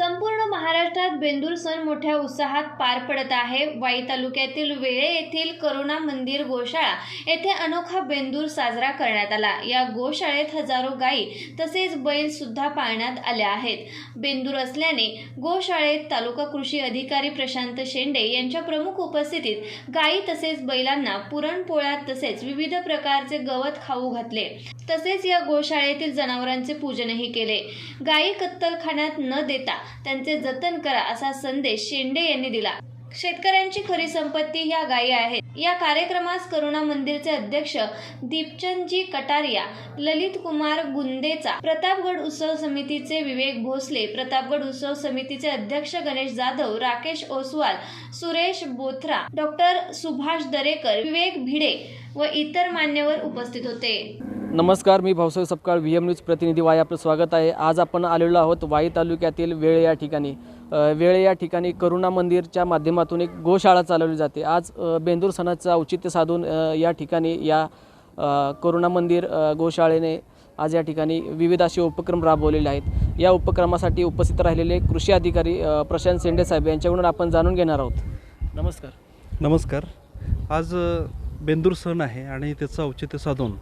ಸಂಪೂರ್ಣ महाराष्ट्रात बेंदूर सण मोठ्या उत्साहात पार पडत आहे. वाई तालुक्यातील वेळे येथील करुणा मंदिर गोशाळा येथे अनोखा बेंदूर साजरा करण्यात आला. या गोशाळेत हजारो गायी तसेच बैल सुद्धा पाळण्यात आल्या आहेत. बेंदूर असल्याने गोशाळेत तालुका कृषी अधिकारी प्रशांत शेंडे यांच्या प्रमुख उपस्थितीत गायी तसेच बैलांना पुरणपोळ्या तसेच विविध प्रकारचे गवत खाऊ घातले. तसेच या गोशाळेतील जनावरांचे पूजनही केले. गायी कत्तलखान्यात न देता त्यांचे जतन करा असा संदेश शेंडे यांनी दिला. शेतकऱ्यांची खरी संपत्ती ह्या गायी आहेत. या कार्यक्रमास करुणा मंदिरचे अध्यक्ष दीपचंदजी कटारिया ललित कुमार गुंदेचा प्रतापगड उत्सव समितीचे विवेक भोसले प्रतापगड उत्सव समितीचे अध्यक्ष गणेश जाधव राकेश ओसवाल सुरेश बोथरा डॉक्टर सुभाष दरेकर विवेक भिडे व इतर मान्यवर उपस्थित होते. नमस्कार मी Bhausaheb Sapkal V M news प्रतिनिधी वाई आपलं स्वागत आहे. आज आपण आलेलो आहोत वाई तालुक्यातील वेळ या ठिकाणी. वेळ या ठिकाणी करुणा मंदिरच्या माध्यमातून एक गोशाळा चालवली जाते. आज बेंदूर सणाचं औचित्य साधून या ठिकाणी या करुणा मंदिर गोशाळेने आज या ठिकाणी विविध असे उपक्रम राबवलेले आहेत. या उपक्रमासाठी उपस्थित राहिलेले कृषी अधिकारी प्रशांत शेंडे साहेब यांच्याकडून आपण जाणून घेणार आहोत. नमस्कार. नमस्कार. आज बेंदूर सण आहे आणि त्याचं औचित्य साधून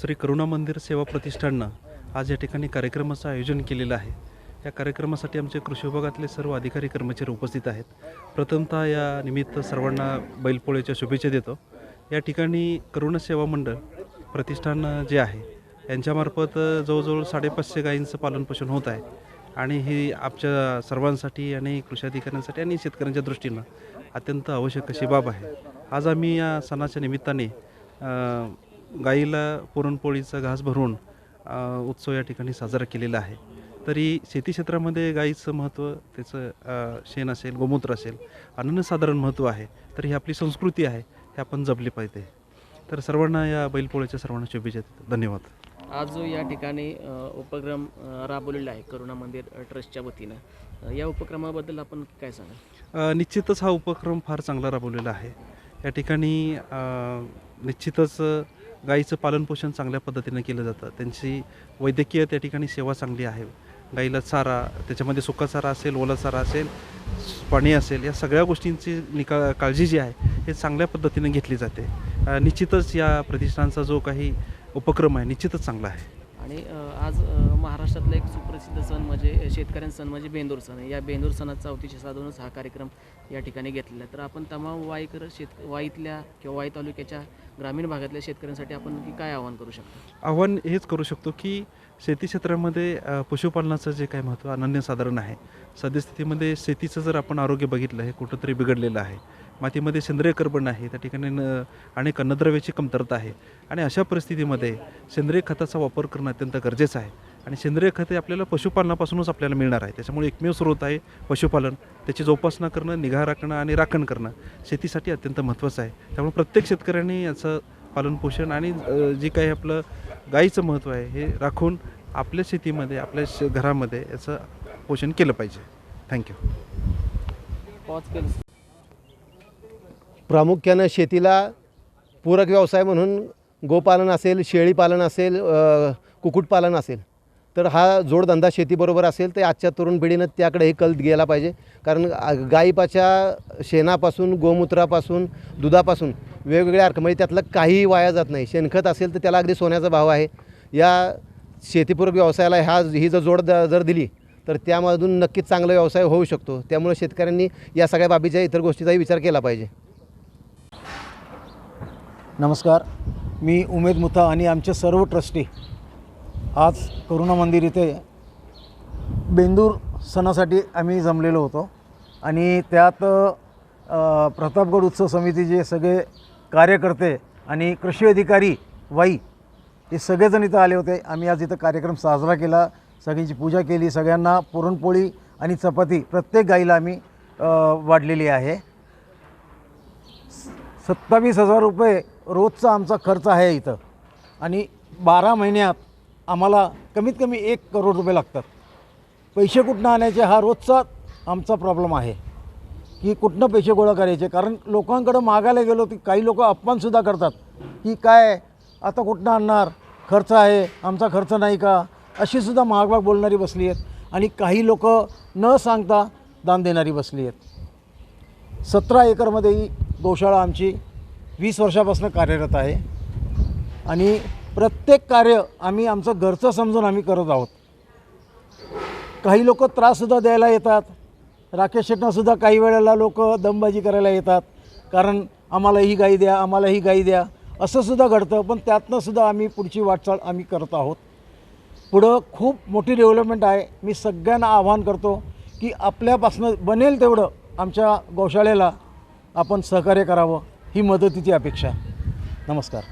श्री करुणा मंदिर सेवा प्रतिष्ठाननं आज या ठिकाणी कार्यक्रमाचं आयोजन केलेलं आहे. या कार्यक्रमासाठी आमचे कृषी विभागातले सर्व अधिकारी कर्मचारी उपस्थित आहेत. प्रथमतः या निमित्त सर्वांना बैलपोळ्याच्या शुभेच्छा देतो. या ठिकाणी करुणा सेवा मंडळ प्रतिष्ठान जे आहे यांच्यामार्फत जवळजवळ साडेपाचशे गायींचं पालनपोषण होत आहे. आणि ही आमच्या सर्वांसाठी आणि कृषी अधिकाऱ्यांसाठी आणि शेतकऱ्यांच्या दृष्टीनं अत्यंत आवश्यक अशी बाब आहे. आज आम्ही या सणाच्या निमित्ताने गाईला पुरणपोळीचा घास भरून उत्सव या ठिकाणी साजरा केलेला आहे. तरी शेती क्षेत्रामध्ये गाईचं महत्त्व त्याचं शेण असेल गोमूत्र असेल अनन्यसाधारण महत्त्व आहे. तर ही आपली संस्कृती आहे हे आपण जपली पाहिजे. तर सर्वांना या बैलपोळ्याच्या सर्वांना शुभेच्छा धन्यवाद. आज जो या ठिकाणी उपक्रम राबवलेला आहे करुणा मंदिर ट्रस्टच्या वतीनं. या उपक्रमाबद्दल आपण काय सांगाल? अ, निश्चितच हा उपक्रम फार चांगला राबवलेला आहे. या ठिकाणी निश्चितच गाईचं पालनपोषण चांगल्या पद्धतीनं केलं जातं. त्यांची वैद्यकीय त्या ठिकाणी सेवा चांगली आहे. गाईला चारा त्याच्यामध्ये सुका चारा असेल ओला चारा असेल पाणी असेल या सगळ्या गोष्टींची निका काळजी जी आहे हे चांगल्या पद्धतीने घेतली जाते. निश्चितच या प्रतिष्ठानचा जो काही उपक्रम आहे निश्चितच चांगला आहे. आणि आज महाराष्ट्रातला एक सुप्रसिद्ध सण म्हणजे शेतकऱ्यांचा सण म्हणजे बेंदूर सण आहे. या बेंदूर सणाचा अवतिशय साधूनच हा कार्यक्रम या ठिकाणी घेतलेला आहे. तर आपण तमाम वाईकर शेत वाईतल्या किंवा वाई तालुक्याच्या ग्रामीण भागातल्या शेतकऱ्यांसाठी आपण की काय आवाहन करू शकतो? आव्हान हेच करू शकतो की शेती क्षेत्रामध्ये अ, पशुपालनाचं जे काही महत्त्व अनन्यसाधारण आहे सद्यस्थितीमध्ये शेतीचं जर आपण आरोग्य बघितलं हे कुठंतरी बिघडलेलं आहे. मातीमध्ये सेंद्रिय कर्बन आहे त्या ठिकाणी न अनेक अन्नद्रव्याची कमतरता आहे. आणि अशा परिस्थितीमध्ये सेंद्रिय खताचा वापर करणं अत्यंत गरजेचं आहे. आणि सेंद्रिय खते आपल्याला पशुपालनापासूनच आपल्याला मिळणार आहे. त्याच्यामुळे एकमेव स्रोत आहे पशुपालन. त्याची जोपासना करणं निगा राखणं आणि राखण करणं शेतीसाठी अत्यंत महत्त्वाचं आहे. त्यामुळे प्रत्येक शेतकऱ्यांनी याचं पालनपोषण आणि जे काही आपलं गाईचं महत्त्व आहे हे राखून आपल्या शेतीमध्ये आपल्या श घरामध्ये याचं पोषण केलं पाहिजे. थँक्यू. पॉज केलं. प्रामुख्यानं शेतीला पूरक व्यवसाय म्हणून गोपालन असेल शेळीपालन असेल कुक्कुटपालन असेल तर हा जोडधंदा शेतीबरोबर असेल तर आजच्या तरुण पिढीनं त्याकडेही कल गेला पाहिजे. कारण गायीपाच्या शेणापासून गोमूत्रापासून दुधापासून वेगवेगळ्या अर्थ म्हणजे त्यातलं काहीही वाया जात नाही. शेणखत असेल तर त्याला अगदी सोन्याचा भाव आहे. या शेतीपूरक व्यवसायाला ह्या ही जर जोड द- जर दिली तर त्यामधून नक्कीच चांगला व्यवसाय होऊ शकतो. त्यामुळे शेतकऱ्यांनी या सगळ्या बाबीच्या इतर गोष्टीचाही विचार केला पाहिजे. नमस्कार. मी उमेद मुथा आणि आमचे सर्व ट्रस्टी आज करुणा मंदिर इथे बेंदूर सणासाठी आम्ही जमलेलो होतो आणि त्यात प्रतापगड उत्सव समितीचे सगळे कार्यकर्ते आणि कृषी अधिकारी वाई हे सगळेजण इथं आले होते. आम्ही आज इथं कार्यक्रम साजरा केला सगळ्यांची पूजा केली सगळ्यांना पुरणपोळी आणि चपाती प्रत्येक गाईला आम्ही वाढलेली आहे. सत्तावीस हजार रुपये रोजचा आमचा खर्च आहे इथं. आणि बारा महिन्यात आम्हाला कमीत कमी एक करोड रुपये लागतात. पैसे कुठनं आणायचे हा रोजचा आमचा प्रॉब्लेम आहे. की कुठनं पैसे गोळा करायचे? कारण लोकांकडं मागायला गेलो की काही लोक अपमानसुद्धा करतात. की काय? आता कुठनं आणणार? खर्च आहे. आमचा खर्च नाही का? अशीसुद्धा सुद्धा बोलणारी बसली आहेत. आणि काही लोक न सांगता दान देणारी बसली आहेत. सतरा एकरमध्ये ही गोशाळा आमची वीस वर्षापासून कार्यरत आहे. आणि प्रत्येक कार्य आम्ही आमचं घरचं समजून आम्ही करत आहोत. काही लोक त्राससुद्धा द्यायला येतात. राकेश शेट्टासुद्धा काही वेळेला लोक दमबाजी करायला येतात. कारण आम्हाला ही गाई द्या आम्हाला ही गाई द्या असंसुद्धा घडतं. पण त्यातनंसुद्धा आम्ही पुढची वाटचाल आम्ही करत आहोत. पुढं खूप मोठी डेव्हलपमेंट आहे. मी सगळ्यांना आव्हान करतो की आपल्यापासनं बनेल तेवढं आमच्या गौशाळेला आपण सहकार्य करावं ही मदतीची अपेक्षा नमस्कार.